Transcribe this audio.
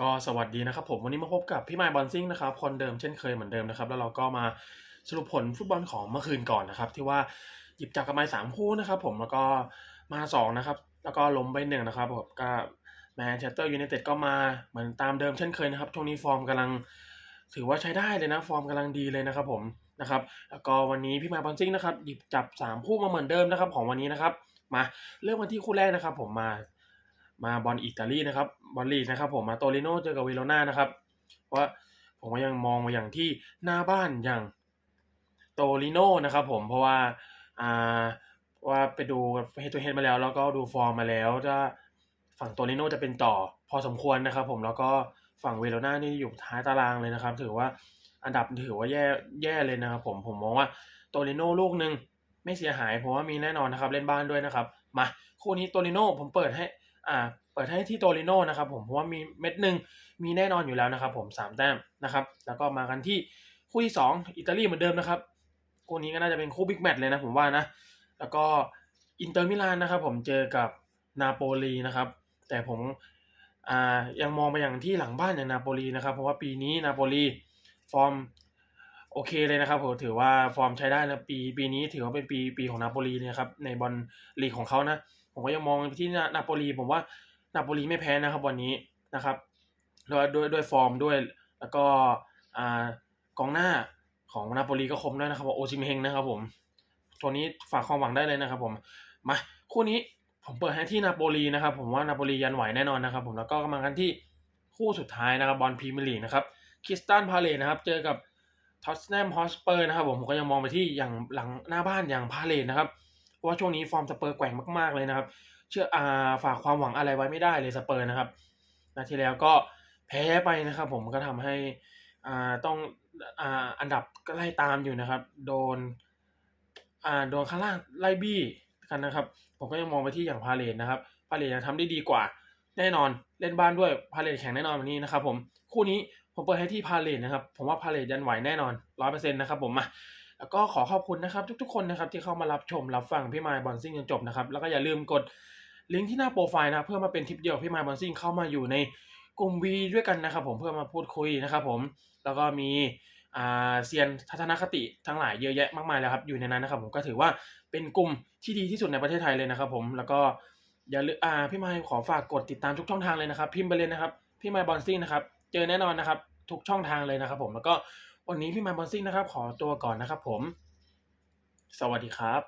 ก็สวัสดีนะครับผมวันนี้มาพบกับพี่ไมค์บอลซิงนะครับคนเดิมเช่นเคยเหมือนเดิมนะครับ แล้วเราก็มาสรุปผลฟุตบอลของเมื่อคืนก่อนนะครับ ที่ว่าหยิบจับกันมาสามคู่นะครับ ผมแล้วก็มาสองนะครับ แล้วก็ล้มไปหนึ่งนะครับผมก็แมนเชสเตอร์ยูไนเต็ดก็มาเหมือนตามเดิมเช่นเคยนะครับช่วงนี้ฟอร์มกำลังถือว่าใช้ได้เลยนะ ฟอร์มกำลังดีเลยนะครับผมนะครับ แล้วก็วันนี้พี่ไมค์บอลซิงนะครับหยิบจับสามคู่มาเหมือนเดิมนะครับ ของวันนี้นะครับ มาเริ่มกันที่คู่แรกนะครับ ผมมา มาบอลอิตาลีนะครับบอลลีกนะครับผมมาโตริโนเจอกับเวโรนานะครับว่าผมก็ยังมองมาอย่างที่หน้าบ้านอย่างโตริโนนะครับผมเพราะว่าอ่าว่าไปดูเฮดทูเฮดมาแล้ว แล้วก็ดูฟอร์มมาแล้วจะฝั่งโตริโนจะเป็นต่อพอสมควรนะครับผมแล้วก็ฝั่งเวโรนานี่อยู่ท้ายตารางเลยนะครับ ถือว่าอันดับถือว่าแย่แย่เลยนะครับผมผมมองว่าโตริโนลูกหนึ่งไม่เสียหายเพราะว่ามีแน่นอนนะครับเล่นบ้านด้วยนะครับ มาคู่นี้โตริโนผมเปิดให้ อ่าเปิดให้ที่โตริโนนะครับผมเพราะว่ามีเม็ดหนึ่งมีแน่นอนอยู่แล้วนะครับผมสามแต้มนะครับแล้วก็มากันที่คู่ที่สองอิตาลีเหมือนเดิมนะครับคู่นี้ก็น่าจะเป็นคู่บิ๊กแมตช์เลยนะผมว่านะแล้วก็อินเตอร์มิลานนะครับผมเจอกับนาโปลีนะครับแต่ผมอ่ายังมองไปอย่างที่หลังบ้านอย่างนาโปลีนะครับเพราะว่าปีนี้นาโปลีฟอร์มโอเคเลยนะครับผมถือว่าฟอร์มใช้ได้นะปีปีนี้ถือว่าเป็นปีปีของนาโปลีนะครับในบอลลีกของเขานะ ผมก็ยังมองไปที่นาโปลีผมว่านาโปลีไม่แพ้นะครับวันนี้นะครับด้วยด้วยด้วยฟอร์มด้วยแล้วก็อ่ากองหน้าของนาโปลีก็คมด้วยนะครับโอซิมเฮงนะครับผมตัวนี้ฝากความหวังได้เลยนะครับผมมาคู่นี้ผมเปิดให้ที่นาโปลีนะครับผมว่านาโปลียันไหวแน่นอนนะครับผมแล้วก็มากันที่คู่สุดท้ายนะครับบอลพรีเมียร์ลีกนะครับคริสตันพาเลตนะครับเจอกับท็อตแนมฮอสเปอร์นะครับผมผมก็ยังมองไปที่อย่างหลังหน้าบ้านอย่างพาเลตนะครับ ราะว่าช่วงนี้ฟอร์มสเปอร์แกว่งมากๆเลยนะครับ เชื่ออาฝากความหวังอะไรไว้ไม่ได้เลยสเปอร์นะครับนาทีแล้วก็แพ้ไปนะครับ ผมก็ทำให้อ่าต้องอ่าอันดับก็ไล่ตามอยู่นะครับ โดนอ่าโดนข้างล่างไล่บี้กันนะครับ ผมก็ยังมองไปที่อย่างพาเลทนะครับพาเลทยังทำได้ดีกว่า แน่นอนเล่นบ้านด้วยพาเลทแข่งแน่นอนวันนี้นะครับ ผมคู่นี้ผมเปิดให้ที่พาเลทนะครับ ผมว่าพาเลทยันไหวแน่นอนร้อยเปอร์เซ็นต์นะครับผมมา แล้วก็ขอขอบคุณนะครับ ทุกๆ คนนะครับที่เข้ามารับชมรับฟังพี่มายบอลซิ่งจนจบนะครับแล้วก็อย่าลืมกดลิงก์ที่หน้าโปรไฟล์นะเพื่อมาเป็นทิปเดียวพี่มายบอลซิ่งเข้ามาอยู่ในกลุ่ม V ด้วยกันนะครับ ผมเพื่อมาพูดคุยนะครับ ผมแล้วก็มีอ่าเซียนทัศนคติทั้งหลายเยอะแยะมากมายแล้วครับอยู่ในนั้นนะครับ ผมก็ถือว่าเป็นกลุ่มที่ดีที่สุดในประเทศไทยเลยนะครับ ผมแล้วก็อย่าลืมอ่าพี่มายขอฝากกดติดตามทุกช่องทางเลยนะครับ พิมพ์ไปเลยนะครับ พี่มายบอลซิ่งนะครับ เจอแน่นอนนะครับ ทุกช่องทางเลยนะครับ ผมแล้วก็ วันนี้พี่มาบอลซิ่งนะครับ ขอตัวก่อนนะครับผม สวัสดีครับ